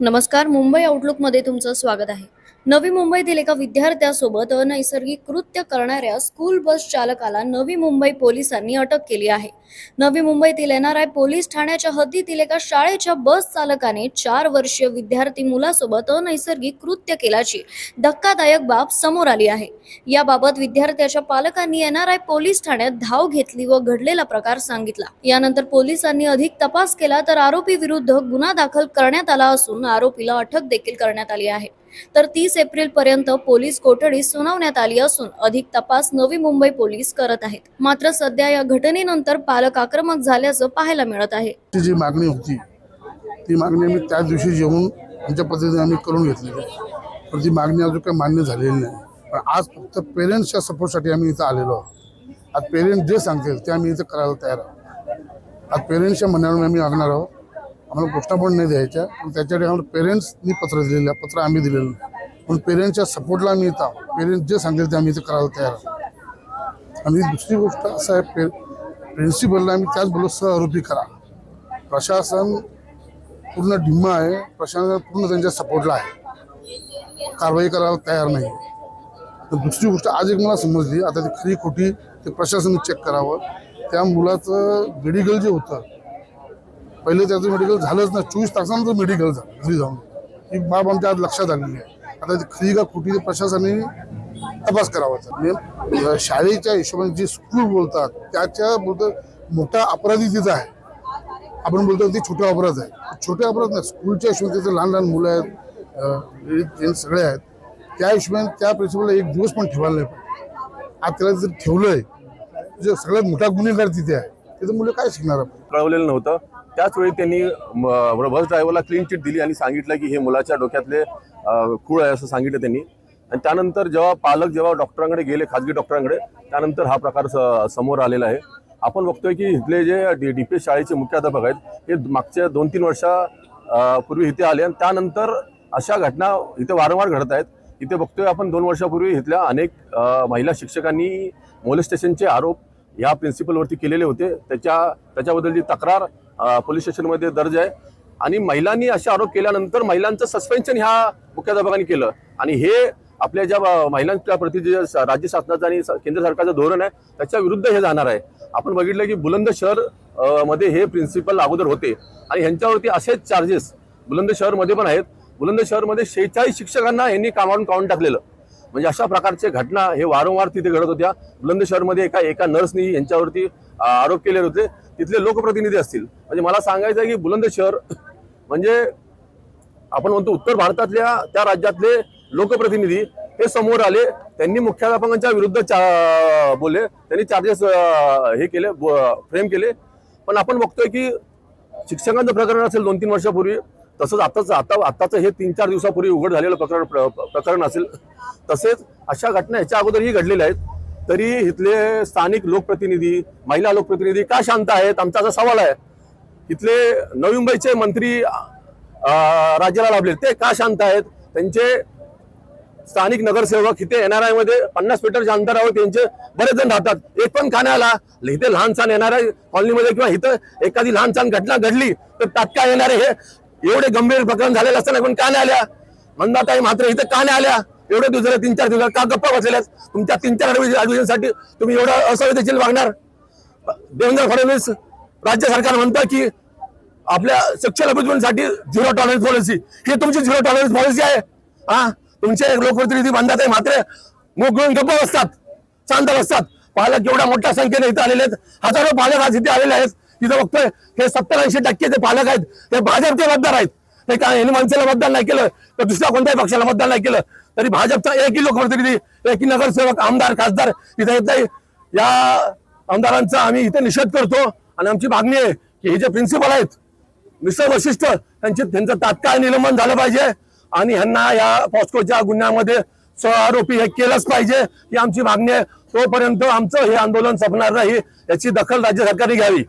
नमस्कार मुंबई आउटलुकमध्ये तुमचं स्वागत आहे. नवी मुंबईतील एका विद्यार्थ्यासोबत अनैसर्गिक कृत्य करणाऱ्या स्कूल बस चालकाला नवी मुंबई पोलिसांनी अटक केली आहे. नवी मुंबईतील एन आर आय पोलीस ठाण्याच्या हद्दीतील एका शाळेच्या बस चालकाने चार वर्षीय विद्यार्थी मुलासोबत अनैसर्गिक कृत्य केल्याची धक्कादायक बाब समोर आली आहे. याबाबत विद्यार्थ्याच्या पालकांनी एन आर आय पोलीस ठाण्यात धाव घेतली व घडलेला प्रकार सांगितला. यानंतर पोलिसांनी अधिक तपास केला तर आरोपी विरुद्ध गुन्हा दाखल करण्यात आला असून आरोपीला अटक देखील करण्यात आली आहे. तर तीस एप्रिल पर्यंत पोलीस कोठडी सुनावण्यात आली असून अधिक तपास नवी मुंबई पोलीस करत आहेत. मात्र सध्या या घटनेनंतर पालक आक्रमक झाल्याचं पाहायला मिळत आहे. जी मागणी होती ती मागणी आम्ही त्याच दिवशी जेवून आमच्या पद्धतीने आम्ही करून घेतलेली आहे. पण ती मागणी अजून काही मान्य झालेली नाही. पण आज फक्त पेरेंट्सच्या सपोर्टसाठी आम्ही इथं आलेलो आहोत. आज पेरेंट्स जे सांगतील ते आम्ही इथं करायला तयार आहोत. आज पेरेंट्सच्या म्हणण्यावर आम्ही वागणार आहोत. आम्हाला घोषणा पण नाही द्यायच्या पण त्याच्यासाठी आम्हाला पेरेंट्सनी पत्र दिलेलं आहे. पत्र आम्ही दिलेलं नाही. पण पेरेंट्सच्या सपोर्टला आम्ही इथं पेरेंट्स जे सांगेल ते आम्ही इथं करायला तयार आहोत. आणि दुसरी गोष्ट असं आहे पे प्रिन्सिपलला आम्ही त्याचबरोबर सह सहआरोपी करा. प्रशासन पूर्ण ढिम्मा आहे प्रशासन पूर्ण त्यांच्या सपोर्टला आहे. कारवाई करायला तयार नाही. तर दुसरी गोष्ट आज एक मला समजली आता ती खरी खोटी ते प्रशासन चेक करावं. त्या मुलाचं मेडिकल जे होतं पहिले त्याचं मेडिकल झालंच नाही. चोवीस तासानंतर मेडिकल झालं घरी जाऊन. ही बाब आमच्या आज लक्षात आलेली आहे. आता खरी का खोटी प्रशासनाने तपास करावा. म्हणजे शाळेच्या हिशोबाने जे स्कूल बोलतात त्याच्या बोलतात मोठा अपराधी तिथं आहे. आपण बोलतो ते छोटा अपराध आहे. छोटे अपराध नाही स्कूलच्या हिशोबाने तिथे लहान लहान मुलं आहेत सगळे आहेत. त्या हिशोबाने त्या प्रिन्सिपलला एक दिवस पण ठेवायला नाही पाहिजे. आज त्याला जर ठेवलंय जे सगळ्यात मोठा गुन्हेगार तिथे आहे तिथं मुलं काय शिकणार आपण? कळवलेलं नव्हतं. त्याचवेळी त्यांनी बस ड्रायव्हरला क्लीन चिट दिली आणि सांगितलं की हे मुलाच्या डोक्यातले खूळ आहे असं सांगितलं त्यांनी. आणि त्यानंतर जेव्हा पालक जेव्हा डॉक्टरांकडे गेले खाजगी डॉक्टरांकडे त्यानंतर हा प्रकार स- समोर आलेला आहे. आपण बघतोय की इथले जे डी डी पी शाळेचे मुख्याध्यापक आहेत हे मागच्या दोन तीन वर्षा पूर्वी इथे आले आणि त्यानंतर अशा घटना इथे वारंवार घडत आहेत. इथे बघतोय आपण दोन वर्षापूर्वी इथल्या अनेक महिला शिक्षकांनी मोलेस्टेशनचे आरोप या प्रिन्सिपलवरती केलेले होते. त्याच्या त्याच्याबद्दलची तक्रार पोलीस स्टेशनमध्ये दर्ज आहे. आणि महिलांनी असे आरोप केल्यानंतर महिलांचं सस्पेन्शन ह्या मुख्याध्यापकांनी केलं. आणि हे आपल्या ज्या महिलांच्या प्रति जे राज्य शासनाचं आणि केंद्र सरकारचं धोरण आहे त्याच्या विरुद्ध हे जाणार आहे. आपण बघितलं की बुलंद शहरमध्ये हे प्रिन्सिपल अगोदर होते. आणि ह्यांच्यावरती असेच चार्जेस बुलंद शहरमध्ये पण आहेत. बुलंद शहरमध्ये शेहेचाळीस शिक्षकांना यांनी कामावरून काढून टाकलेलं. म्हणजे अशा प्रकारचे घटना हे वारंवार तिथे घडत होत्या. बुलंद शहरमध्ये एका एका नर्सनी यांच्यावरती आरोप केले होते तिथले लोकप्रतिनिधी असतील. म्हणजे मला सांगायचं आहे की बुलंदशहर म्हणजे आपण म्हणतो उत्तर भारतातल्या त्या राज्यातले लोकप्रतिनिधी हे समोर आले त्यांनी मुख्याध्यापकांच्या विरुद्ध चा बोलले त्यांनी चार्जेस हे केले फ्रेम केले. पण आपण बघतोय की शिक्षकांचं प्रकरण असेल दोन तीन वर्षापूर्वी तसंच आताच आता आताचं हे तीन चार दिवसापूर्वी उघड झालेलं प्रकरण प्र- प्रकरण असेल. तसेच अशा घटना ह्याच्या अगोदरही घडलेल्या आहेत. तरी इथले स्थानिक लोकप्रतिनिधी महिला लोकप्रतिनिधी का शांत आहेत? आमचा असा सवाल आहे. इथले नवी मुंबईचे मंत्री राज्याला लाभले ते का शांत आहेत? त्यांचे स्थानिक नगरसेवक इथे येणार आहे मध्ये पन्नास मीटरच्या अंतरावर त्यांचे बरेच जण राहतात. एक पण खाण्याला आला इथे लहान एन येणार आहे कॉलनीमध्ये किंवा इथं एखादी लहानसहान घटना घडली तर तात्काळ येणारे हे एवढे गंभीर प्रकरण झालेलं असताना पण का नाही आल्या? मंदाताई मात्र इथं का नाही आल्या? एवढं दिवस तीन चार दिवस का गप्पा बसलेल्या तुमच्या तीन चारसाठी तुम्ही एवढं असंवेदनशील वागणार देवेंद्र फडणवीस राज्य सरकार म्हणतं की आपल्या सेक्शुअल अब्युजमेंटसाठी झिरो टॉलरन्स पॉलिसी ही तुमची झिरो टॉलरन्स पॉलिसी आहे. हा? तुमचे लोकप्रतिनिधी बांधतात आहे मात्र मुख घेऊन गप्प बसतात शांत बसतात. पालक एवढ्या मोठ्या संख्येने इथे आलेले आहेत. हजारो पालक आज इथे आलेले आहेत. तिथं बघतोय हे सत्तर ऐंशी टक्के जे पालक आहेत ते भाजपचे मतदार आहेत. नाही काय यांनी मनसेला मतदान नाही केलं तर दुसऱ्या कोणत्याही पक्षाला मतदान नाही केलं. तरी भाजपचा एकही लोकप्रतिनिधी एकही नगरसेवक आमदार खासदार इथे येत नाही. या आमदारांचा आम्ही इथे निषेध करतो आणि आमची मागणी आहे की हे जे प्रिन्सिपल आहेत मिसळ वशिष्ठ त्यांचे त्यांचं तात्काळ निलंबन झालं पाहिजे आणि ह्यांना या पॉस्कोच्या गुन्ह्यामध्ये सहआरोपी हे केलंच पाहिजे ही आमची मागणी आहे. तोपर्यंत आमचं हे आंदोलन संपणार नाही याची दखल राज्य सरकारने घ्यावी.